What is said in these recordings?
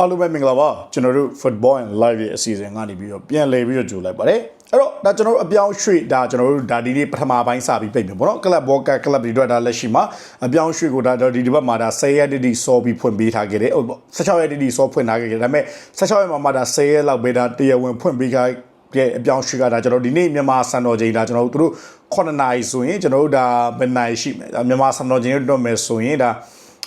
အားလုံးပဲမင်္ဂလာပါကျွန်တော်တို့ football and live ရဲ့အစီအစဉ်ကနေပြီးတော့ပြန်လည်ပြီးတော့ကြိုလိုက်ပါတယ်အဲ့တော့ဒါကျွန်တော်တို့အပြောင်းရွှေ့ဒါကျွန်တော်တို့ဒါဒီနေ့ပထမပိုင်းစပြီးပြိတ်မယ်ပေါ့နော်ကလပ်ဘောကကလပ်တွေအတွက်ဒါလက်ရှိမှာအပြောင်းရွှေ့ကိုဒါဒီဒီဘက်မှာဒါ10ရက်တိတိစောပြီးဖွင့်ပေးထားခဲ့တယ်ဟုတ်ပေါ့16ရက်တိတိစောဖွင့်ထားခဲ့တယ်ဒါပေမဲ့16ရက်မှာမှဒါ10ရက်လောက်ပဲဒါတရားဝင်ဖွင့်ပေးခဲ့ရဲ့အပြောင်းရွှေ့ကဒါကျွန်တော်ဒီနေ့မြန်မာစံတော်ချိန်ဒါကျွန်တော်တို့တို့9နာရီဆိုရင်ကျွန်တော်တို့ဒါဘယ်နာရီရှိမယ်ဒါမြန်မာစံတော်ချိန်တော့မယ်ဆိုရင်ဒါ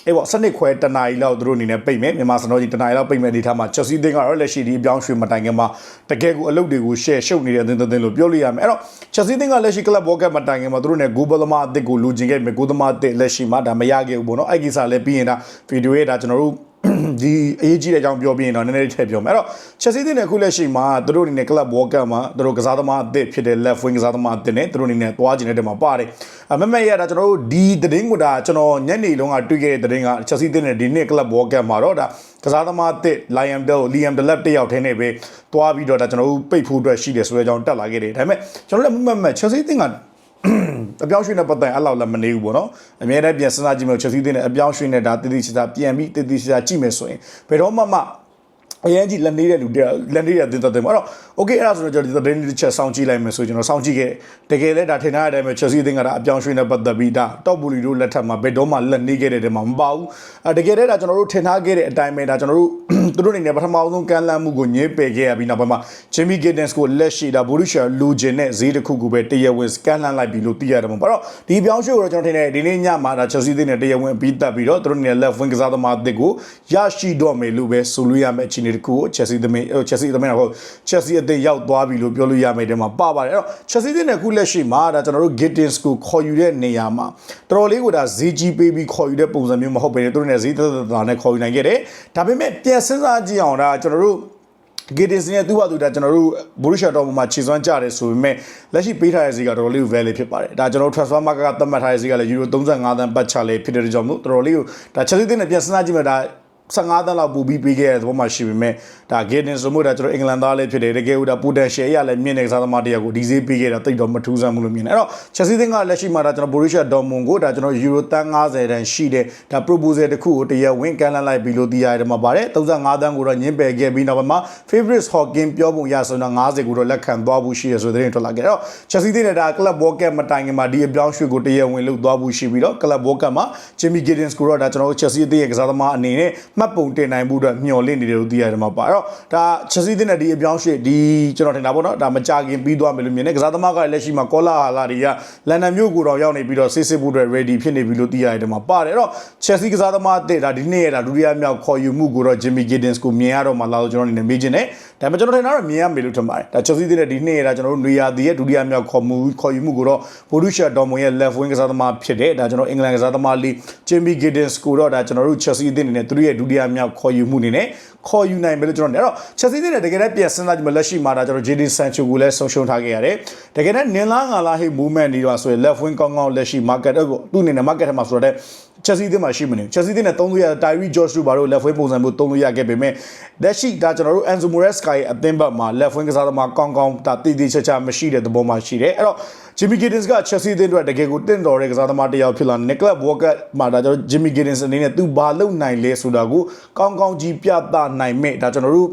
အေးပေါ့စနစ်ခွဲတနာရီလောက်သူတို့အနေနဲ့ပိတ်မယ်မြန်မာစံတော်ကြီးတနာရီလောက်ပိတ်မယ်ဒီထားမှာချက်စီးသင်းကတော့လက်ရှိဒီအပြောင်းရွှေ့မတိုင်ခင်မှာတကယ်ကိုအလုပ်တွေကို share ရှုပ်နေတဲ့အသင်းသင်းလို့ပြောလို့ရမယ်အဲ့တော့ချက်စီးသင်းကလက်ရှိ club world cup မတိုင်ခင်မှာသူတို့ ਨੇ ဂိုးဘသမားအသစ်ကိုလူကျင်ခဲ့မယ်ဂိုးသမားအသစ်လက်ရှိမှာဒါမရခဲ့ဘူးပေါ့နော်အဲ့ကိစ္စလည်းပြီးရင်ဒါဗီဒီယိုရဲ့ဒါကျွန်တော်တို့ ဒီအရေးကြီးတဲ့အကြောင်းပြောပြရင်တော့နည်းနည်းလေးထည့်ပြောမယ်အဲ့တော့ချက်စီးတင်တဲ့ခုလက်ရှိမှာသူတို့အနေနဲ့ club world cup မှာသူတို့ကစားသမားအသစ်ဖြစ်တဲ့ left wing ကစားသမားအသစ်နဲ့သူတို့အနေနဲ့သွားကျင်တဲ့တဲမှာပါတယ်အမမက်ရတာကျွန်တော်တို့ဒီသတင်းကိုဒါကျွန်တော်ညနေလုံးကတွေ့ခဲ့တဲ့သတင်းကချက်စီးတင်တဲ့ဒီနေ့ club world cup မှာတော့ဒါကစားသမားအသစ် Liam Del Liam Delap တယောက်ထဲနဲ့ပဲသွားပြီးတော့ဒါကျွန်တော်တို့ပိတ်ဖို့အတွက်ရှိတယ်ဆိုတဲ့အကြောင်းတက်လာခဲ့တယ်ဒါပေမဲ့ကျွန်တော်လည်းမမက်ချက်စီးတင်က အပြောင်းရွှေ့နဲ့ပတ်သက်အဲ့လောက်လည်းမနေဘူးပေါ့နော်အများနဲ့ပြန်စဉ်းစားကြည့်မယ်ချက်စီးတင်တဲ့အပြောင်းရွှေ့နဲ့ဒါတည်တည်ချာချာပြန်ပြီးတည်တည်ချာချာကြည့်မယ်ဆိုရင်ဘယ်တော့မှမ အရင်ကြီးလက်နေတဲ့လူတယောက်လက်နေတဲ့တင်တဲ့တယ်ပေါ့အဲ့တော့ okay အဲ့ဒါဆိုတော့ကျွန်တော်ဒီသတင်းလေးတစ်ချက်စောင့်ကြည့်လိုက်မယ်ဆိုကျွန်တော်စောင့်ကြည့်ခဲ့တကယ်လဲဒါထင်ထားတဲ့အတိုင်းပဲ Chelsea အသင်းကဒါအပြောင်းရွှေ့နဲ့ပတ်သက်ပြီးဒါ top bully တို့လက်ထက်မှာဘယ်တော့မှလက်နေခဲ့တဲ့တဲမှာမပါဘူးအဲတကယ်လဲဒါကျွန်တော်တို့ထင်ထားခဲ့တဲ့အတိုင်းပဲဒါကျွန်တော်တို့သူတို့အနေနဲ့ပထမဆုံးကမ်းလှမ်းမှုကိုညှင်းပယ်ခဲ့ရပြီးနောက်ပိုင်းမှာ Jimmy Giddens ကိုလက်ရှိဒါ Borussia လူဂျင်နဲ့ဈေးတစ်ခုကိုပဲတရားဝင်ကမ်းလှမ်းလိုက်ပြီလို့သိရတယ်ပေါ့အဲ့တော့ဒီအပြောင်းရွှေ့ကိုတော့ကျွန်တော်ထင်တယ်ဒီနေ့ညမှာဒါ Chelsea အသင်းနဲ့တရားဝင်ပြီးတက်ပြီးတော့သူတို့အနေနဲ့ left wing ကစားသမားအသစ်ကိုရရှိတော့မယ်လို့ပဲဆိုလို့ရမယ့်အခြေအနေတစ်ခုကို Chelsea သမင်း Chelsea သမင်းတော့ Chelsea အသင်းရောက်သွားပြီလို့ပြောလို့ရမယ်တဲ့မှာပါပါတယ်အဲ့တော့ Chelsea အသင်းနဲ့ခုလက်ရှိမှာဒါကျွန်တော်တို့ Giddens ကိုခေါ်ယူတဲ့နေရာမှာတော်တော်လေးကိုဒါဈေးကြီးပေးပြီးခေါ်ယူတဲ့ပုံစံမျိုးမဟုတ်ဘဲနဲ့သူတို့နဲ့ဈေးသက်သက်သာနဲ့ခေါ်ယူနိုင်ခဲ့တယ်ဒါပေမဲ့ပြန်စဉ်းစားကြည့်အောင်ဒါကျွန်တော်တို့ဂီတင်စင်ရဲ့သူ့ဘာသူဒါကျွန်တော်တို့ဘူရရှာတော်မှာခြေစွမ်းကြတယ်ဆိုပေမဲ့လက်ရှိပေးထားတဲ့ဈေးကတော်တော်လေးကို value ဖြစ်ပါတယ်ဒါကျွန်တော်တို့ transfer market ကသတ်မှတ်ထားတဲ့ဈေးကလည်းယူရို35သန်းပတ်ချလေးဖြစ်တဲ့ကြောင့်မို့တော်တော်လေးကိုဒါချက်စစ်တဲ့နဲ့ပြန်စဉ်းစားကြည့်မှဒါ 15တန်းလောက်ပူပြီးပေးခဲ့တဲ့သဘောမှရှိပေမဲ့ဒါ Gaden ဆိုမှုဒါကျွန်တော်အင်္ဂလန်သားလေးဖြစ်တယ်တကယ်လို့ဒါ potential ရလည်းမြင့်နေကစားသမားတယောက်ကိုဒီဈေးပေးခဲ့တာတိတ်တော့မထူးဆန်းဘူးလို့မြင်တယ်အဲ့တော့ Chelsea သင်းကလက်ရှိမှာဒါကျွန်တော် Borussia Dortmund ကိုဒါကျွန်တော် Euro တန်း90တန်းရှိတဲ့ဒါ proposal တစ်ခုကိုတရားဝင်ကန်လန်းလိုက်ပြီးလို့သိရတယ်မှာပါတယ်35တန်းကိုတော့ညှင်းပယ်ခဲ့ပြီးနောက်ပိုင်းမှာ Fabrice Hawkins ပြောပုံရဆိုတော့90ကိုတော့လက်ခံသွားဖို့ရှိရဆိုတဲ့သတင်းထွက်လာခဲ့အဲ့တော့ Chelsea သင်းနဲ့ဒါ Club World Cup မတိုင်ခင်မှာဒီအပြောင်းရွှေ့ကိုတရားဝင်လုပ်သွားဖို့ရှိပြီးတော့ Club World Cup မှာ Jimmy Giddens ကိုတော့ဒါကျွန်တော်တို့ Chelsea အသင်းရဲ့ကစားသမားအနေနဲ့မှတ်ပုံတင်နိုင်မှုအတွက်မျှော်လင့်နေတယ်လို့သိရတယ်မှာပါအဲ့တော့ဒါ Chelsea သင်းနဲ့ဒီအပြောင်းရွှေ့ဒီကျွန်တော်ထင်တာပေါ့နော်ဒါမကြခင်ပြီးသွားမယ်လို့မြင်တယ်ကစားသမားကလက်ရှိမှာကောလာဟာလာတွေကလန်ဒန်မြို့ကိုတော့ရောက်နေပြီးတော့စစ်စစ်ဖို့အတွက် ready ဖြစ်နေပြီလို့သိရတယ်မှာပါတယ်အဲ့တော့ Chelsea ကစားသမားအသစ်ဒါဒီနေ့ရတာဒုတိယမြောက်ခေါ်ယူမှုကိုတော့ Jimmy Giddens ကိုမြင်ရတော့မှလာတော့ကျွန်တော်အနေနဲ့မေးချင်တယ်ဒါပေမဲ့ကျွန်တော်ထင်တာတော့မြင်ရမယ်လို့ထင်ပါတယ်ဒါ Chelsea သင်းနဲ့ဒီနေ့ရတာကျွန်တော်တို့နေရာတည်ရဲ့ဒုတိယမြောက်ခေါ်မှုခေါ်ယူမှုကိုတော့ Borussia Dortmund ရဲ့ left wing ကစားသမားဖြစ်တဲ့ဒါကျွန်တော်အင်္ဂလန်ကစားသမားလေး Jimmy Giddens ကိုတော့ဒါကျွန်တော်တို့ Chelsea အသင်းအနေနဲ့သူတို့ရဲ့ဒုတိယမြောက်ခေါ်ယူမှုအနေနဲ့ခေါ်ယူနိုင်မယ်လို့ကျွန်တော်အဲ့တော့ Chelsea နဲ့တကယ်တမ်းပြန်စဉ်းစားကြည့်မလက်ရှိမှာဒါကျွန်တော် Jadon Sancho ကိုလည်းဆုံးရှုံးထားခဲ့ရတယ်တကယ်တမ်းနင်လာငါလာဟိ movement နေတော့ဆိုရင် left wing ကောင်းကောင်းလက်ရှိ market ကိုသူ့အနေနဲ့ market ထဲမှာဆိုတော့ Chelsea အသင်းမှာရှိမနေ Chelsea အသင်းနဲ့သုံးလို့ရ Tyree George တို့ဘာလို့ left wing ပုံစံမျိုးသုံးလို့ရခဲ့ပေမဲ့လက်ရှိဒါကျွန်တော်တို့ Enzo Maresca ရဲ့အသင်းဘက်မှာ left wing ကစားသမားကောင်းကောင်းဒါတည်တည်ချာချာမရှိတဲ့သဘောမှရှိတယ်အဲ့တော့ Jimmy Giddens က Chelsea အသင်းအတွက်တကယ်ကိုတင့်တော်တဲ့ကစားသမားတစ်ယောက်ဖြစ်လာတယ် Club World Cup မှာဒါကျွန်တော် Jimmy Giddens အနေနဲ့သူဘာလုပ်နိုင်လဲဆိုတာကိုကောင်းကောင်းကြီးပြသနိုင်မဲ့ဒါကျွန်တော်တို့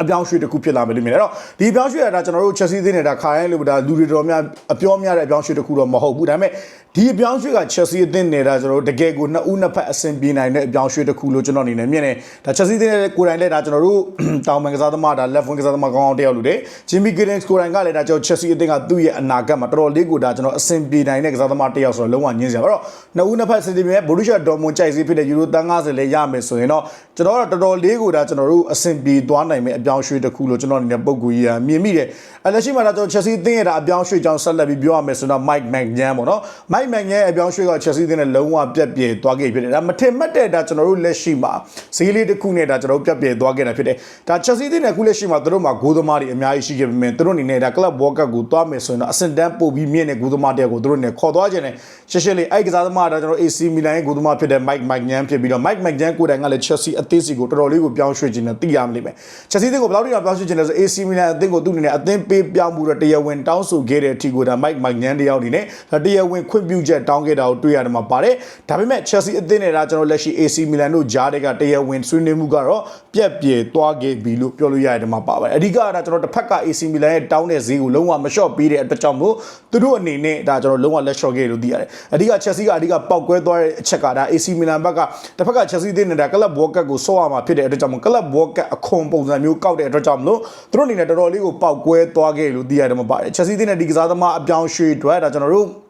အပြောင်းရွှေ့တစ်ခုဖြစ်လာမယ်လို့မြင်တယ်။အဲ့တော့ဒီအပြောင်းရွှေ့ရတာကျွန်တော်တို့ Chelsea သင်းနဲ့ဒါခါတိုင်းလို့ဒါလူတွေတော်များအပြောများတဲ့အပြောင်းရွှေ့တစ်ခုတော့မဟုတ်ဘူး။ဒါပေမဲ့ ဒီအပြောင်းရွှေ့က Chelsea အသင်းနဲ့ဒါကျွန်တော်တို့တကယ်ကိုနှစ်ဦးနှစ်ဖက်အဆင်ပြေနိုင်တဲ့အပြောင်းရွှေ့တစ်ခုလို့ကျွန်တော်အနေနဲ့မြင်တယ်။ဒါ Chelsea သင်းနဲ့ကိုယ်တိုင်လည်းဒါကျွန်တော်တို့တောင်ပန်ကစားသမားဒါ left wing ကစားသမားကောင်းအောင်တယောက်လို့တယ် Jimmy Giddens ကိုယ်တိုင်ကလည်းဒါကျွန်တော် Chelsea အသင်းကသူ့ရဲ့အနာဂတ်မှာတော်တော်လေးကိုဒါကျွန်တော်အဆင်ပြေနိုင်တဲ့ကစားသမားတယောက်ဆိုတော့လုံးဝညင်းစရာ။အဲ့တော့နှစ်ဦးနှစ်ဖက်အဆင်ပြေမဲ့ Borussia Dortmund ကြိုက်စီဖြစ်တဲ့ Euro 30လည်းရမယ်ဆိုရင်တော့ကျွန်တော်တို့တော်တော်လေးကိုဒါကျွန်တော်တို့အဆင်ပြေသွားနိုင်မဲ့အပြောင်းရွှေ့တစ်ခုလို့ကျွန်တော်အနေနဲ့ပုံကူကြီးမြင်မိတယ်အဲလက်ရှိမှာတော့ကျွန်တော် Chelsea အသင်းရဲ့ဒါအပြောင်းရွှေ့ကြောင်းဆက်လက်ပြီးပြောရမယ်ဆိုတော့ Mike McGann ပေါ့နော် Mike McGann ရဲ့အပြောင်းရွှေ့က Chelsea အသင်းနဲ့လုံးဝပြက်ပြဲသွားခဲ့ဖြစ်တယ်ဒါမထင်မှတ်တဲ့ဒါကျွန်တော်တို့လက်ရှိမှာဈေးလေးတစ်ခုနဲ့ဒါကျွန်တော်တို့ပြက်ပြဲသွားခဲ့တာဖြစ်တယ်ဒါ Chelsea အသင်းနဲ့အခုလက်ရှိမှာသူတို့မှာဂိုးသမားတွေအများကြီးရှိခဲ့ပေမဲ့သူတို့အနေနဲ့ဒါ Club World Cup ကိုသွားမယ်ဆိုရင်တော့အဆင့်တန်းပို့ပြီးမြင့်တဲ့ဂိုးသမားတယောက်ကိုသူတို့နဲ့ခေါ်သွားခြင်းနဲ့ရှက်ရှက်လေးအဲ့ကစားသမားဒါကျွန်တော် AC Milan ရဲ့ဂိုးသမားဖြစ်တဲ့ Mike McGann ဖြစ်ပြီးတော့ Mike McGann ကိုယ်တိုင်ကလည်း Chelsea အသင်းစီကိုတော်တော်လေးကိုပြောင်းရွှေ့ခြင်းနဲ့သိရမလိမ့်မယ် Chelsea အသင်းကိုဘယ်လောက်ထိတောင်ပြောင်းရွှေ့ခြင်းလဲဆို AC Milan အသင်းကိုသူ့အနေနဲ့အသင်းပေးပြောင်းမှုတော့တရားဝင်တောင်းဆိုခဲ့တဲ့အထိကိုဒါ Mike McGann တယောက်အနေနဲ့ဒါတရားဝင်ခွင့်ပြုပြုချက်တောင်းခဲ့တာကိုတွေ့ရတယ်မှာပါတယ်ဒါပေမဲ့ Chelsea အသင်းနဲ့ဒါကျွန်တော်လက်ရှိ AC Milan တို့ဂျားတွေကတရားဝင်ဆွေးနွေးမှုကတော့ပြက်ပြေသွားခဲ့ပြီလို့ပြောလို့ရတယ်မှာပါပါတယ်အဓိကကဒါကျွန်တော်တစ်ဖက်က AC Milan ရဲ့တောင်းတဲ့ဈေးကိုလုံးဝမလျှော့ပေးတဲ့အတွက်ကြောင့်မို့သူတို့အနေနဲ့ဒါကျွန်တော်လုံးဝလက်လျှော့ခဲ့လို့သိရတယ်အဓိက Chelsea ကအဓိကပောက်ကွဲသွားတဲ့အချက်ကဒါ AC Milan ဘက်ကတစ်ဖက်က Chelsea အသင်းနဲ့ဒါ Club World Cup ကိုဆော့ရမှာဖြစ်တဲ့အတွက်ကြောင့်မို့ Club World Cup အခွန်ပုံစံမျိုးကောက်တဲ့အတွက်ကြောင့်မလို့သူတို့အနေနဲ့တော်တော်လေးကိုပောက်ကွဲသွားခဲ့လို့သိရတယ်မှာပါတယ် Chelsea အသင်းနဲ့ဒီကစားသမားအပြောင်းရွှေ့အတွက်ဒါကျွန်တော်တို့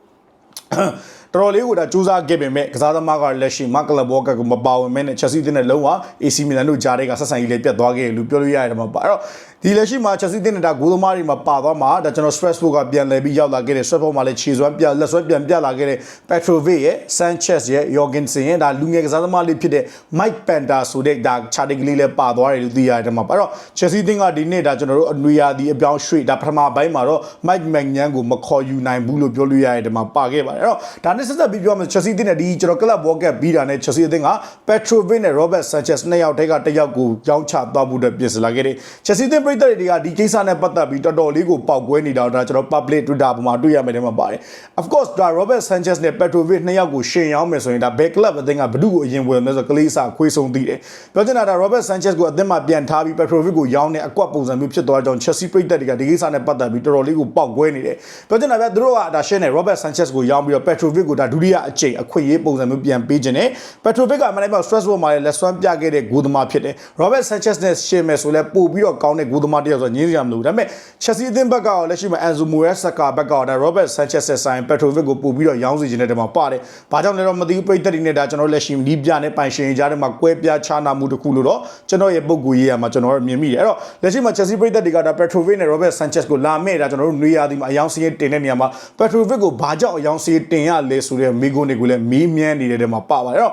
တော်တော်လေးကိုဒါစူးစမ်းခဲ့ပေမဲ့ကစားသမားကလက်ရှိမကလဘောကကိုမပါဝင်မဲနဲ့ Chelsea တင်းနဲ့လုံးဝ AC Milan တို့ကြားတဲ့ကဆက်ဆံရေးလေးပြတ်သွားခဲ့လို့ပြောလို့ရတယ်မှာပါအဲ့တော့ဒီလက်ရှိမှာ Chelsea တင်းနဲ့ဒါဂိုးသမားတွေမှာပါသွားမှာဒါကျွန်တော် Strasbourg ကပြန်လဲပြီးရောက်လာခဲ့တဲ့ Strasbourg မှာလည်းခြေစွမ်းပြလက်စွမ်းပြန်ပြလာခဲ့တဲ့ Petrovic ရဲ့ Sanchez ရဲ့ Jorgensen ရဲ့ဒါလူငယ်ကစားသမားလေးဖြစ်တဲ့ Mike Panta ဆိုတဲ့ဒါ charting ကလေးလည်းပါသွားတယ်လို့သိရတယ်မှာပါအဲ့တော့ Chelsea တင်းကဒီနေ့ဒါကျွန်တော်တို့အနွေရာသီအပြောင်းရွှေ့ဒါပထမပိုင်းမှာတော့ Mike Magnan ကိုမခေါ်ယူနိုင်ဘူးလို့ပြောလို့ရတယ်ဒီမှာပါခဲ့ပါတယ်အဲ့တော့ဒါနဲ့ဆက်ဆက်ပြီးပြောမယ် Chelsea တင်းနဲ့ဒီကျွန်တော် Club World Cup ပြီးတာနဲ့ Chelsea အသင်းက Petrovic နဲ့ Robert Sanchez နှစ်ယောက်တည်းကတစ်ယောက်ကိုကြောင်းချသွားဖို့အတွက်ပြင်ဆင်လာခဲ့တယ် Chelsea တင်းပြည်သက်တွေကဒီကိစ္စနဲ့ပတ်သက်ပြီးတော်တော်လေးကိုပေါက်ကွဲနေတာဒါကျွန်တော် public Twitter ပေါ်မှာတွေ့ရမယ်တဲ့မှာပါတယ် of course ဒါ Robert Sanchez နဲ့ Petrovic နှစ်ယောက်ကိုရှင်ရောင်းမယ်ဆိုရင်ဒါ back club အသင်းကဘယ်သူ့ကိုအရင်ဝင်မလဲဆိုတော့ကလေးစာခွေးဆုံးသိတယ်ပြောချင်တာဒါ Robert Sanchez ကိုအသင်းမှာပြန်ထားပြီး Petrovic ကိုရောင်းတဲ့အကွက်ပုံစံမျိုးဖြစ်သွားကြောင်း Chelsea ပြည်သက်တွေကဒီကိစ္စနဲ့ပတ်သက်ပြီးတော်တော်လေးကိုပေါက်ကွဲနေတယ်ပြောချင်တာဗျသူတို့ကဒါရှင်းနေ Robert Sanchez ကိုရောင်းပြီးတော့ Petrovic ကိုဒါဒုတိယအကြိမ်အခွင့်အရေးပုံစံမျိုးပြန်ပေးခြင်းနဲ့ Petrovic ကမနေ့က Strasbourg မှာလည်းလက်စွမ်းပြခဲ့တဲ့ဂိုးသမားဖြစ်တယ် Robert Sanchez နဲ့ရှင်းမယ်ဆိုလဲပို့ပြီးတော့ကောင်းတဲ့ဂိုးသမားတစ်ယောက်ဆိုညင်းစရာမလိုဘူးဒါပေမဲ့ Chelsea အသင်းဘက်ကရောလက်ရှိမှာ Enzo Moraes ကဘက်ကရောဒါ Robert Sanchez နဲ့ဆိုင် Petrovic ကိုပို့ပြီးတော့ရောင်းစီခြင်းတဲ့တမှာပါတယ်ဘာကြောင့်လဲတော့မသိဘူးပြိတ္တတွေနဲ့ဒါကျွန်တော်လက်ရှိလီးပြနဲ့ပိုင်ရှင်ကြားထဲမှာကွဲပြားခြားနာမှုတစ်ခုလို့တော့ကျွန်တော်ရဲ့ပုံကူရေးရမှာကျွန်တော်မြင်မိတယ်အဲ့တော့လက်ရှိမှာ Chelsea ပြိတ္တတွေကဒါ Petrovic နဲ့ Robert Sanchez ကိုလာမဲ့ဒါကျွန်တော်တို့နေရာဒီမှာအယောင်စီးရင်တင်တဲ့နေရာမှာ Petrovic ကိုဘာကြောင့်အယောင်စီးတင်ရလဲဆိုတဲ့မိကိုတွေကိုလည်းမီးမြန်းနေတဲ့ထဲမှာပါပါတယ်အဲ့တော့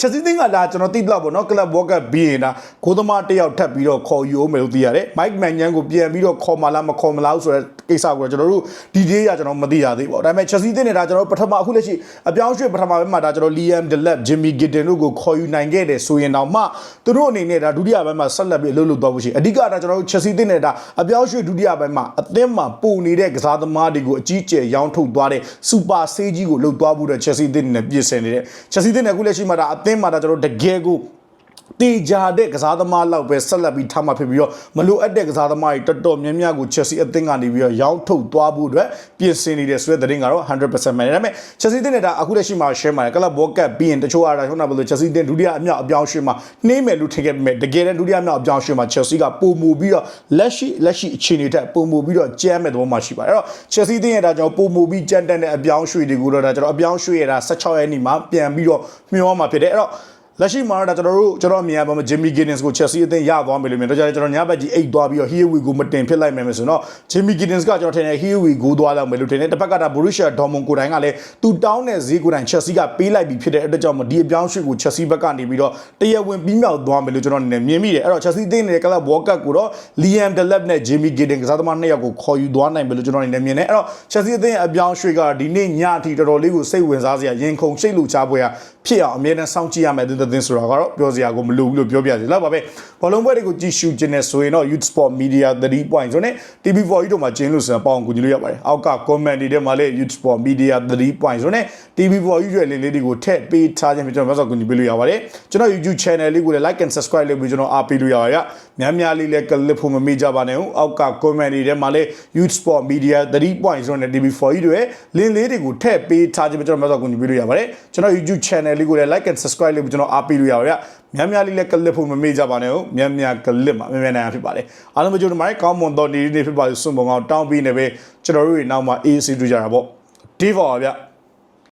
Chelsea သင်းကဒါကျွန်တော်သိတော့ပေါ့နော် Club World Cup ပြီးရင်ဒါဂိုးသမားတစ်ယောက်ထပ်ပြီးတော့ခေါ်ယူအောင်မယ်လို့သိရတယ် Mike Mannion ကိုပြန်ပြီးတော့ခေါ်မလားမခေါ်မလားဆိုတဲ့ကိစ္စကိုကျွန်တော်တို့ဒီဒေးရကျွန်တော်မသိရသေးပါဘူးဒါပေမဲ့ Chelsea သင်းနဲ့ဒါကျွန်တော်ပထမအခုလက်ရှိအပြောင်းရွှေ့ပထမဘက်မှာဒါကျွန်တော် Liam Delap Jimmy Giddens တို့ကိုခေါ်ယူနိုင်ခဲ့တယ်ဆိုရင်တော့မှသူတို့အနေနဲ့ဒါဒုတိယဘက်မှာဆက်လက်ပြီးအလုပ်လုပ်သွားဖို့ရှိအဓိကဒါကျွန်တော်တို့ Chelsea သင်းနဲ့ဒါအပြောင်းရွှေ့ဒုတိယဘက်မှာအသင်းမှာပုံနေတဲ့ကစားသမားတွေကိုအကြီးကျယ်ရောင်းထုတ်သွားတဲ့ Super ဆေးကြီးကိုလှုပ်သွားဖို့အတွက် Chelsea သင်းနဲ့ပြင်ဆင်နေတဲ့ Chelsea သင်းနဲ့အခုလက်ရှိမှာဒါအသင်းမှာဒါကျွန်တော်တကယ်ကို တေဂျာတဲ့ကစားသမားလောက်ပဲဆက်လက်ပြီးထားမှဖြစ်ပြီးတော့မလိုအပ်တဲ့ကစားသမားတွေတော်တော်များများကို Chelsea အသင်းကနေပြီးတော့ရောင်းထုတ်သွားဖို့အတွက်ပြင်ဆင်နေတဲ့ဆိုတဲ့သတင်းကတော့100%မှန်တယ်ဒါပေမဲ့ Chelsea အသင်းနဲ့ဒါအခုလက်ရှိမှာ share မှာကလပ်ဘောကပ်ပြီးရင်တချို့အားဒါဟုတ်တာဘယ်လို Chelsea အသင်းဒုတိယအမြောက်အပြောင်းရွှေ့မှာနှိမ့်မယ်လို့ထင်ခဲ့ပေမဲ့တကယ်တမ်းဒုတိယအမြောက်အပြောင်းရွှေ့မှာ Chelsea ကပုံမူပြီးတော့လက်ရှိလက်ရှိအခြေအနေထက်ပုံမူပြီးတော့ကြမ်းမဲ့သဘောမှာရှိပါတယ်အဲ့တော့ Chelsea အသင်းရဲ့ဒါကြောင့်ပုံမူပြီးကြမ်းတက်တဲ့အပြောင်းရွှေ့တွေကိုတော့ဒါကျွန်တော်အပြောင်းရွှေ့ရတာ16ရက်နေ့မှာပြန်ပြီးတော့မျှောမှာဖြစ်တယ်အဲ့တော့ လက်ရှိမှာတော့ကျွန်တော်တို့ကျွန်တော်အမြင်အပေါ်မှာ Jimmy Giddens ကို Chelsea အသင်းရသွားမယ်လို့မြင်တော့ကျွန်တော်ညဘက်ကြီးအိတ်သွားပြီးတော့ Here we go မတင်ဖြစ်လိုက်မယ်ဆိုတော့ Jimmy Giddens ကကျွန်တော်ထင်တယ် Here we go သွားတော့မယ်လို့ထင်တယ်တစ်ဖက်ကဒါ Borussia Dortmund ကိုယ်တိုင်ကလည်းသူတောင်းတဲ့ဈေးကိုယ်တိုင် Chelsea ကပေးလိုက်ပြီးဖြစ်တဲ့အတွက်ကြောင့်ဒီအပြောင်းရွှေ့ကို Chelsea ဘက်ကနေပြီးတော့တရားဝင်ပြီးမြောက်သွားမယ်လို့ကျွန်တော်အနေနဲ့မြင်မိတယ်အဲ့တော့ Chelsea အသင်းရဲ့ Club World Cup ကိုတော့ Liam Delap နဲ့ Jimmy Giddens ကစားသမားနှစ်ယောက်ကိုခေါ်ယူသွားနိုင်မယ်လို့ကျွန်တော်အနေနဲ့မြင်တယ်အဲ့တော့ Chelsea အသင်းရဲ့အပြောင်းရွှေ့ကဒီနေ့ညအထိတော်တော်လေးကိုစိတ်ဝင်စားစရာရင်ခုန်စိတ်လူချပွဲရဖြစ်အောင်အမြဲတမ်းစောင့်ကြည့်ရမယ်တဲ့တဲ့ဆိုတာကတော့ပြောစရာကိုမလိုဘူးလို့ပြောပြစီလောက်ပါပဲဘောလုံးပွဲတွေကိုကြည့်ရှုခြင်းနဲ့ဆိုရင်တော့ Youth Sport Media 3 point ဆိုနဲ့ TV4 ကြီးတို့မှာကျင်းလို့ဆိုတော့ပေါအောင်ကူညီလို့ရပါတယ်အောက်က comment တွေထဲမှာလည်း Youth Sport Media 3 point ဆိုနဲ့ TV4 ကြီးရဲ့လေးလေးတွေကိုထည့်ပေးထားခြင်းဖြစ်ကျွန်တော်မျိုးစောကူညီပေးလို့ရပါတယ်ကျွန်တော် YouTube channel လေးကိုလည်း like and subscribe လုပ်ပြီးကျွန်တော်အားပေးလို့ရပါတယ်များများလေးလည်း clip ဖို့မမေ့ကြပါနဲ့ဦးအောက်က comment တွေထဲမှာလည်း Youth Sport Media 3 point ဆိုနဲ့ TV4 ကြီးတွေ link လေးတွေကိုထည့်ပေးထားခြင်းဖြစ်ကျွန်တော်မျိုးစောကူညီပေးလို့ရပါတယ်ကျွန်တော် YouTube channel လေးကိုလည်း like and subscribe လုပ်ပြီးကျွန်တော်အားပေးလို့ရပါတယ်များများလေးလည်းကလစ်ဖို့မမေ့ကြပါနဲ့ဟုတ်များများကလစ်မှာများများနိုင်ဖြစ်ပါတယ်အားလုံးပဲကြိုးတမိုင်းကောင်းမွန်တော်နေနေဖြစ်ပါစေစွန့်ပုံအောင်တောင်းပြီးနေပဲကျွန်တော်တို့တွေနောက်မှာ AC တွေ့ကြတာပေါ့ဒီပါပါဗျ